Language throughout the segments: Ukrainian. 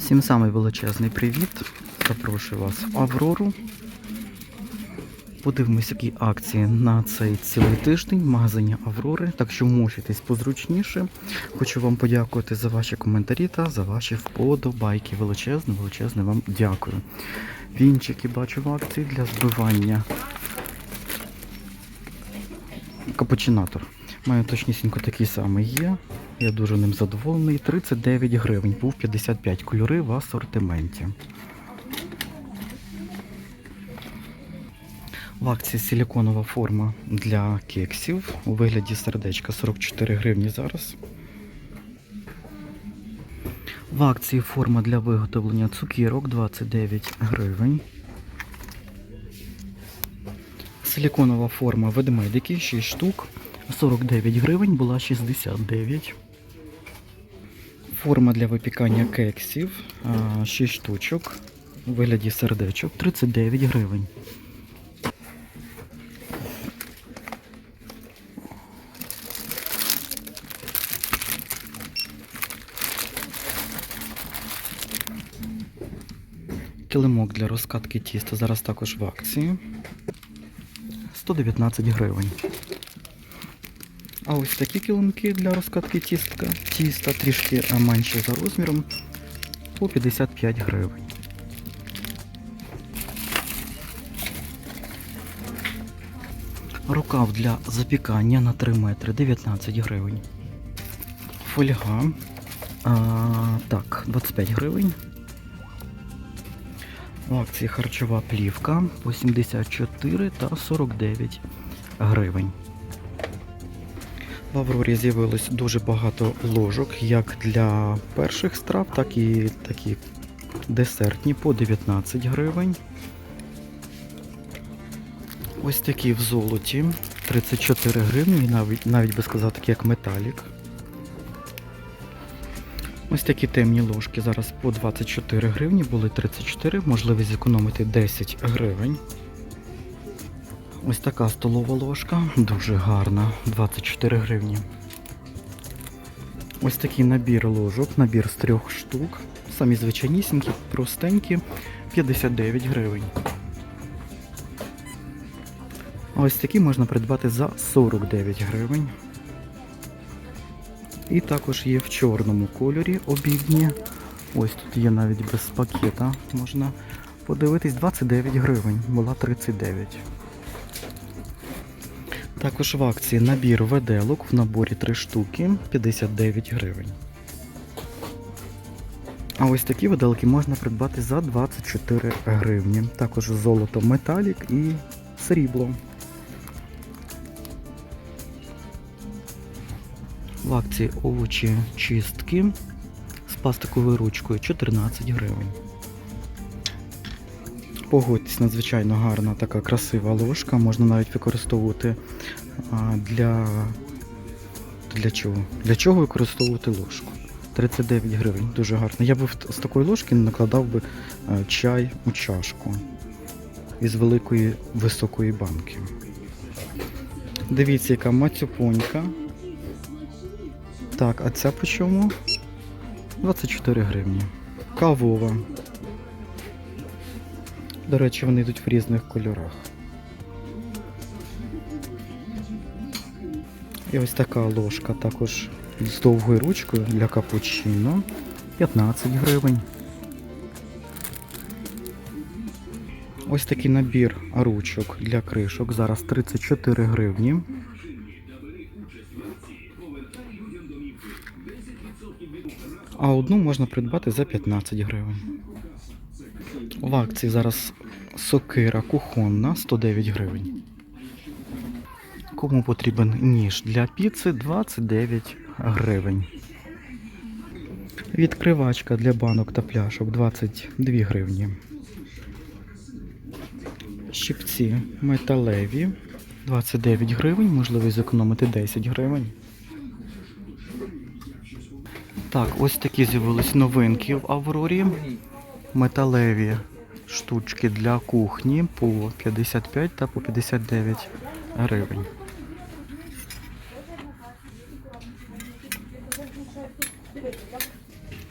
Всім самий величезний привіт. Запрошую вас в Аврору. Подивимось, які акції на цей цілий тиждень в магазині Аврори. Так що мучитесь позручніше. Хочу вам подякувати за ваші коментарі та за ваші вподобайки. Величезне, величезне вам дякую. Вінчики бачу в акції для збивання. Капучинатор. Маю точнісінько такий самий є. Я дуже ним задоволений. 39 гривень, був 55 кольори в асортименті. В акції силіконова форма для кексів у вигляді сердечка 44 гривні зараз. В акції форма для виготовлення цукірок 29 гривень. Силіконова форма ведмедики 6 штук. 49 гривень була 69. Форма для випікання кексів 6 штучок у вигляді сердечок 39 гривень. Килимок для розкатки тіста зараз також в акції. 119 гривень. А ось такі килимки для розкатки тістка, тіста трішки е, менші за розміром по 55 гривень. Рукав для запікання на 3 метри 19 гривень. Фольга. А, так, 25 гривень. В акції харчова плівка по 74 та 49 гривень. В Аврорі з'явилось дуже багато ложок, як для перших страв, так і такі десертні по 19 гривень. Ось такі в золоті 34 гривні, навіть, навіть би сказати, такі як металік. Ось такі темні ложки зараз по 24 гривні, були 34, можливість зекономити 10 гривень. Ось така столова ложка, дуже гарна, 24 гривні. Ось такий набір ложок, набір з трьох штук. Самі звичайнісінькі, простенькі, 59 гривень. А ось такі можна придбати за 49 гривень. І також є в чорному кольорі обідні. Ось тут є навіть без пакета. Можна подивитись 29 гривень, була 39. Також в акції набір веделок в наборі 3 штуки 59 гривень. А ось такі виделки можна придбати за 24 гривні. Також золото металік і срібло. В акції овочі чистки з пластиковою ручкою 14 гривень. Погодьтесь, надзвичайно гарна така красива ложка. Можна навіть використовувати для. Для чого? Для чого використовувати ложку? 39 гривень, дуже гарно. Я б з такої ложки накладав би чай у чашку із великої високої банки. Дивіться, яка мацюпонька. Так, а ця по чому? 24 гривні. Кавова. До речі, вони йдуть в різних кольорах. І ось така ложка також з довгою ручкою для капучино. 15 гривень. Ось такий набір ручок для кришок. Зараз 34 гривні. А одну можна придбати за 15 гривень. В акції зараз сокира кухонна 109 гривень. Кому потрібен ніж для піци 29 гривень. Відкривачка для банок та пляшок 22 гривні. Щипці металеві 29 гривень, можливість зекономити 10 гривень. Так, ось такі з'явились новинки в Аврорі. Металеві штучки для кухні по 55 та по 59 гривень.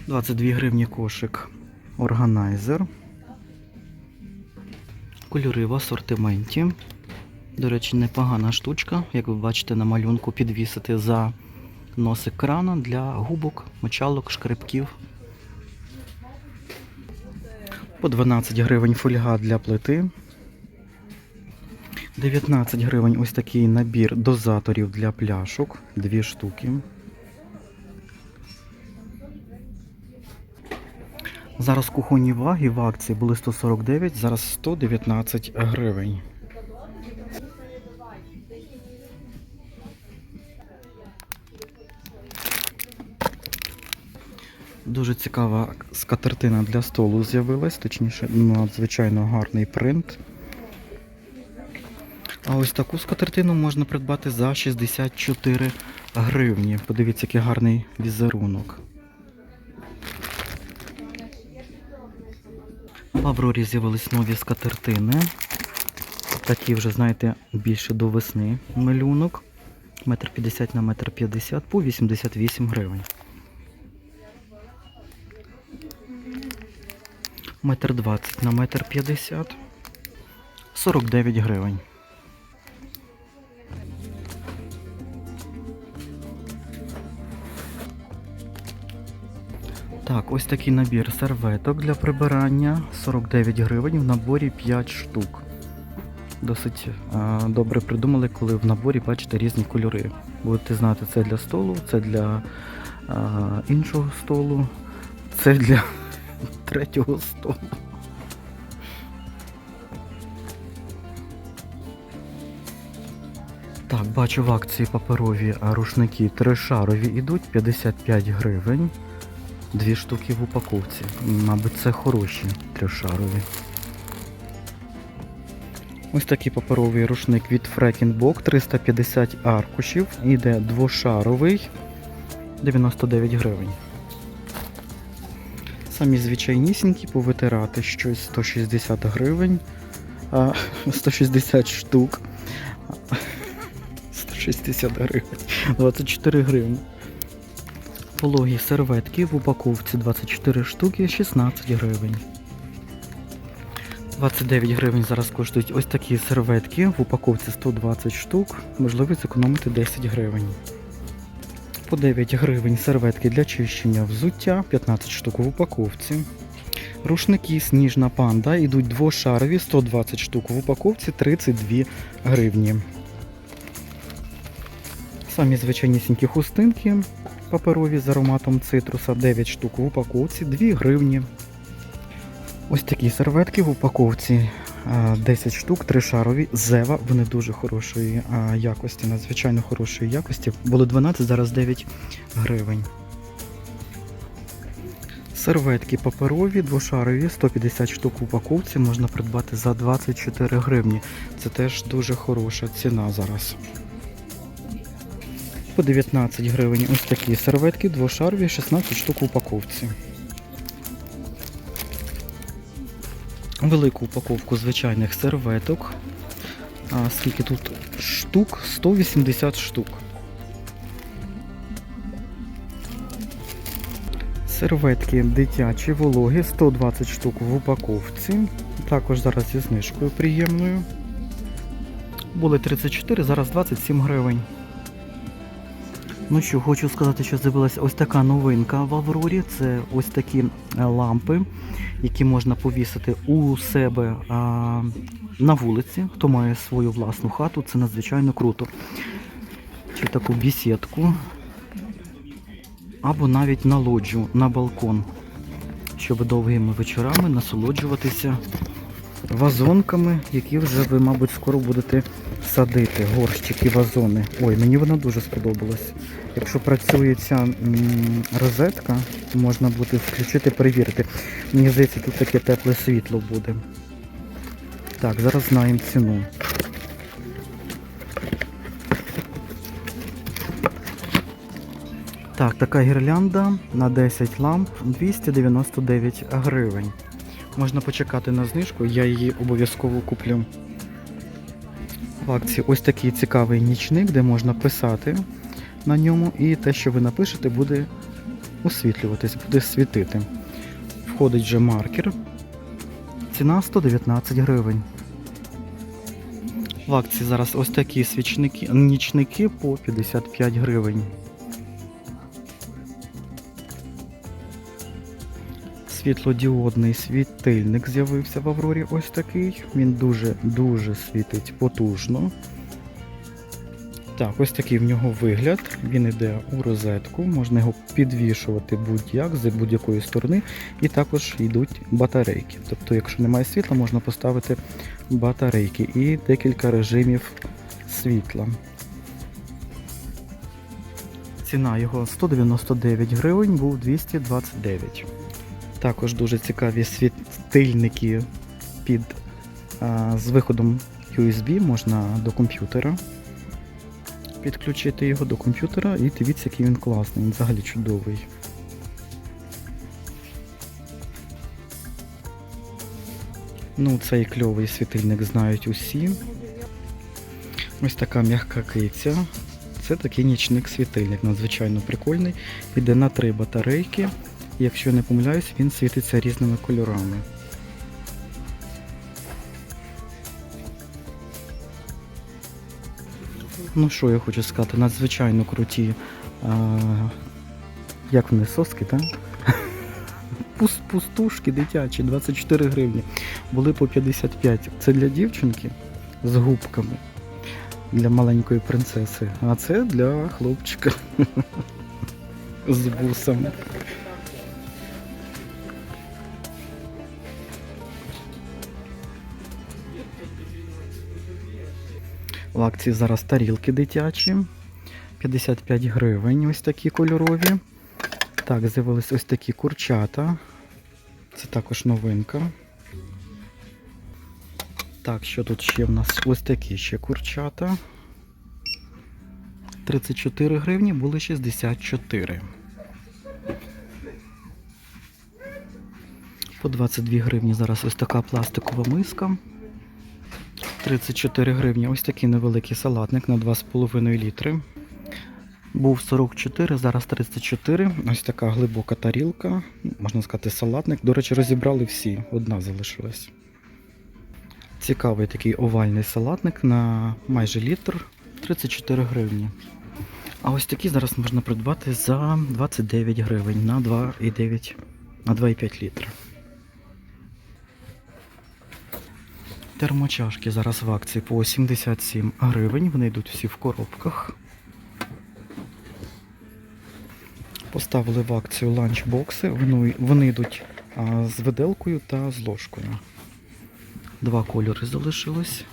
Двадцять дві гривні кошик органайзер. Кольори в асортименті. До речі, непогана штучка, як ви бачите на малюнку, підвісити за носик крана для губок, мочалок, шкребків. По 12 гривень фольга для плити. 19 гривень ось такий набір дозаторів для пляшок. Дві штуки. Зараз кухонні ваги в акції були 149, зараз 119 гривень. Дуже цікава скатертина для столу з'явилась, точніше, надзвичайно гарний принт. А ось таку скатертину можна придбати за 64 гривні. Подивіться, який гарний візерунок. В Аврорі з'явились нові скатертини. Такі вже, знаєте, більше до весни малюнок. Метр 50 на метр 50 по 88 гривень. Метр 20 на метр 50. 49 гривень. Так, ось такий набір серветок для прибирання. 49 гривень в наборі 5 штук. Досить а, добре придумали, коли в наборі бачите різні кольори. Будете знати, це для столу, це для а, іншого столу, це для третього столу. Так, бачу в акції паперові рушники трешарові ідуть 55 гривень. Дві штуки в упаковці. Мабуть, це хороші трьошарові. Ось такий паперовий рушник від Фрекінбок 350 аркушів. Іде двошаровий 99 гривень. Самі звичайнісінькі повитирати щось 160 гривень. 160 штук. 160 гривень. 24 гривні. Пологі серветки в упаковці 24 штуки, 16 гривень. 29 гривень зараз коштують ось такі серветки в упаковці 120 штук, можливість зекономити 10 гривень. По 9 гривень серветки для чищення взуття, 15 штук в упаковці. Рушники Сніжна панда йдуть двошарові, 120 штук в упаковці, 32 гривні. Самі звичайнісінькі хустинки паперові з ароматом цитруса 9 штук в упаковці, 2 гривні. Ось такі серветки в упаковці 10 штук, 3 шарові, зева, вони дуже хорошої якості, надзвичайно хорошої якості. Було 12, зараз 9 гривень. Серветки паперові, двошарові, 150 штук в упаковці можна придбати за 24 гривні. Це теж дуже хороша ціна зараз. По 19 гривень ось такі серветки, двошарові, 16 штук в упаковці. Велику упаковку звичайних серветок. А скільки тут штук? 180 штук. Серветки дитячі, вологі, 120 штук в упаковці. Також зараз зі знижкою приємною. Були 34, зараз 27 гривень. Ну що, хочу сказати, що з'явилася ось така новинка в Аврорі. Це ось такі е, лампи, які можна повісити у себе а, на вулиці. Хто має свою власну хату, це надзвичайно круто. Чи таку бісідку, або навіть на лоджу, на балкон, щоб довгими вечорами насолоджуватися вазонками, які вже ви, мабуть, скоро будете садити, горщики, вазони. Ой, мені вона дуже сподобалась. Якщо працює ця розетка, можна буде включити, перевірити. Мені здається, тут таке тепле світло буде. Так, зараз знаємо ціну. Так, така гірлянда на 10 ламп 299 гривень. Можна почекати на знижку, я її обов'язково куплю. В акції ось такий цікавий нічник, де можна писати на ньому, і те, що ви напишете, буде освітлюватись, буде світити. Надходить вже маркер. Ціна 119 гривень. В акції зараз ось такі свічники, нічники по 55 гривень. Світлодіодний світильник з'явився в Аврорі ось такий. Він дуже-дуже світить потужно. Так, ось такий в нього вигляд. Він йде у розетку, можна його підвішувати будь-як з будь-якої сторони, і також йдуть батарейки. Тобто, якщо немає світла, можна поставити батарейки і декілька режимів світла. Ціна його 199 гривень, був 229. Також дуже цікаві світильники під, а, з виходом USB можна до комп'ютера підключити його до комп'ютера і дивіться, який він класний, він взагалі чудовий. Ну, цей кльовий світильник знають усі. Ось така м'яка киця. Це такий нічник світильник, надзвичайно прикольний. Іде на три батарейки. Якщо я не помиляюсь, він світиться різними кольорами. Ну що я хочу сказати, надзвичайно круті. А, як вони соски, так? Пус- Пустушки дитячі, 24 гривні. Були по 55. Це для дівчинки з губками. Для маленької принцеси. А це для хлопчика з бусами. В акції зараз тарілки дитячі. 55 гривень, ось такі кольорові. Так, з'явились ось такі курчата. Це також новинка. Так, що тут ще в нас? Ось такі ще курчата. 34 гривні, були 64. По 22 гривні зараз ось така пластикова миска. 34 гривні. Ось такий невеликий салатник на 2,5 літри. Був 44, зараз 34. Ось така глибока тарілка. Можна сказати, салатник. До речі, розібрали всі. Одна залишилась. Цікавий такий овальний салатник на майже літр. 34 гривні. А ось такі зараз можна придбати за 29 гривень на 2,9 на 2,5 літра. Термочашки зараз в акції по 77 гривень. Вони йдуть всі в коробках. Поставили в акцію ланчбокси. Вони, йдуть а, з виделкою та з ложкою. Два кольори залишилось.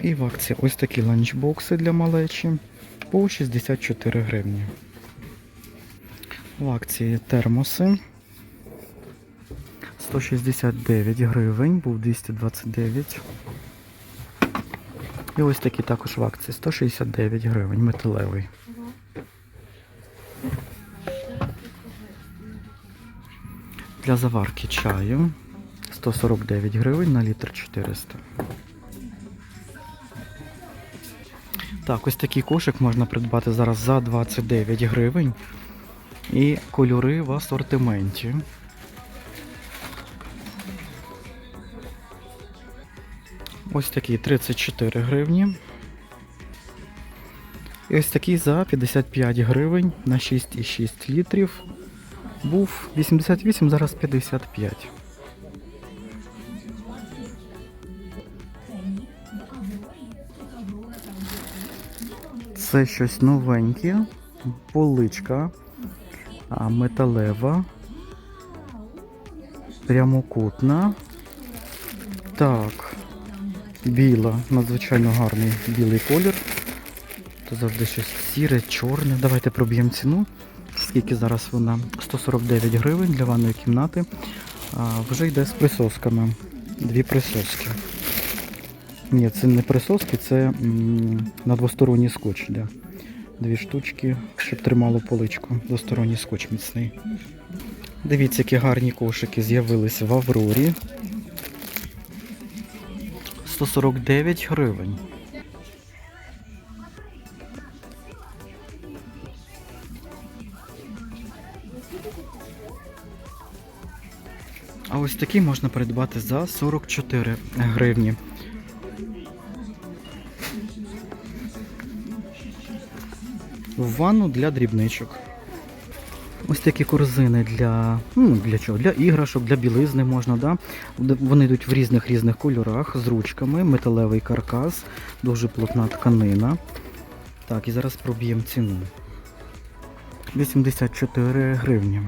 І в акції ось такі ланчбокси для малечі по 64 гривні. В акції термоси 169 гривень, був 229. І ось такі також в акції 169 гривень, металевий. Для заварки чаю 149 гривень на літр 400. Так, ось такий кошик можна придбати зараз за 29 гривень. І кольори в асортименті. Ось такий 34 гривні. І ось такий за 55 гривень на 6,6 літрів. Був 88, зараз 55. Це щось новеньке. Поличка металева. Прямокутна. Так. Біла, надзвичайно гарний білий колір. То завжди щось сіре, чорне. Давайте проб'ємо ціну. Скільки зараз вона? 149 гривень для ванної кімнати. А, вже йде з присосками. Дві присоски. Ні, це не присоски, це на двосторонній скотч йде. Дві штучки, щоб тримало поличку. Двосторонній скотч міцний. Дивіться, які гарні кошики з'явилися в Аврорі. 149 гривень. А ось такі можна придбати за 44 гривні. В ванну для дрібничок. Ось такі корзини для, ну, для чого? Для іграшок, для білизни можна, да? Вони йдуть в різних різних кольорах з ручками, металевий каркас, дуже плотна тканина. Так, і зараз проб'ємо ціну. 84 гривні.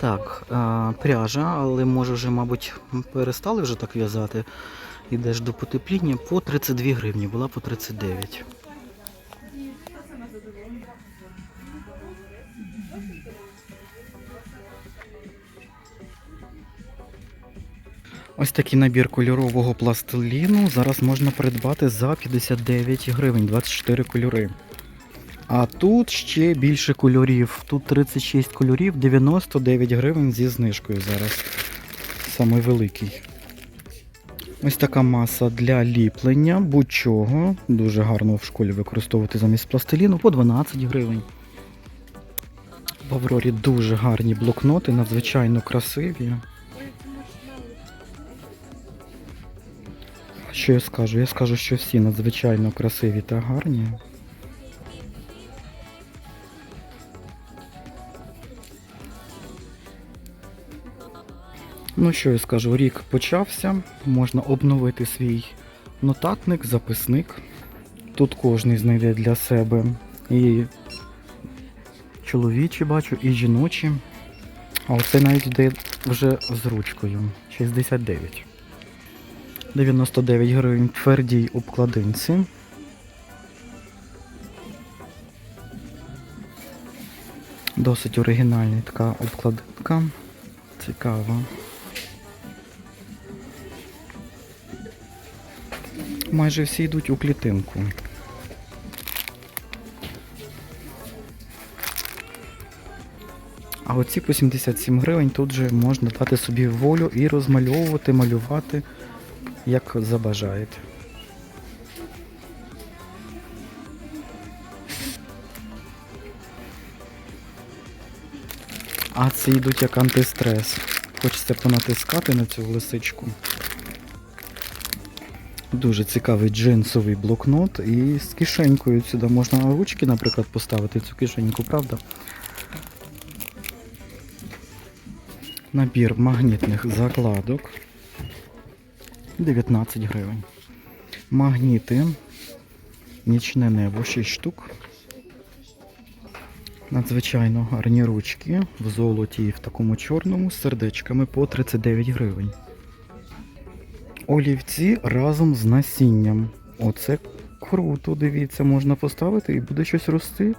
Так, а, пряжа, але може вже, мабуть, перестали вже так в'язати. Ідеш до потепління по 32 гривні, була по 39. Ось такий набір кольорового пластиліну зараз можна придбати за 59 гривень, 24 кольори. А тут ще більше кольорів. Тут 36 кольорів, 99 гривень зі знижкою зараз. Самий великий. Ось така маса для ліплення будь-чого. Дуже гарно в школі використовувати замість пластиліну по 12 гривень. В Аврорі дуже гарні блокноти, надзвичайно красиві. Що я скажу? Я скажу, що всі надзвичайно красиві та гарні. Ну що я скажу, рік почався, можна обновити свій нотатник, записник. Тут кожний знайде для себе і чоловічі бачу, і жіночі. А оце навіть йде вже з ручкою. 69. 99 гривень твердій обкладинці. Досить оригінальна така обкладинка. Цікава. Майже всі йдуть у клітинку. А оці по 77 гривень тут же можна дати собі волю і розмальовувати, малювати, як забажаєте. А ці йдуть як антистрес. Хочеться понатискати на цю лисичку. Дуже цікавий джинсовий блокнот і з кишенькою сюди можна ручки, наприклад, поставити цю кишеньку, правда? Набір магнітних закладок 19 гривень. Магніти. Нічне небо 6 штук. Надзвичайно гарні ручки в золоті і в такому чорному з сердечками по 39 гривень. Олівці разом з насінням. Оце круто, дивіться, можна поставити і буде щось рости.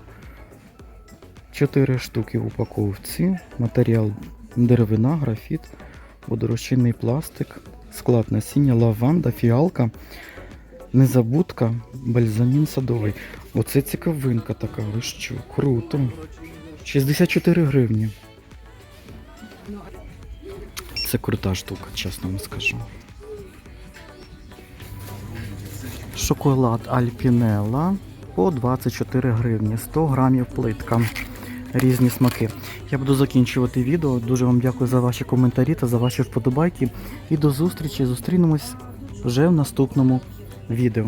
Чотири штуки в упаковці. Матеріал деревина, графіт, водорозчинний пластик, склад насіння, лаванда, фіалка, незабудка, бальзамін садовий. Оце цікавинка така, ви що, круто. 64 гривні. Це крута штука, чесно вам скажу. Шоколад Альпінелла по 24 гривні, 100 грамів плитка. Різні смаки. Я буду закінчувати відео. Дуже вам дякую за ваші коментарі та за ваші вподобайки. І до зустрічі. Зустрінемось вже в наступному відео.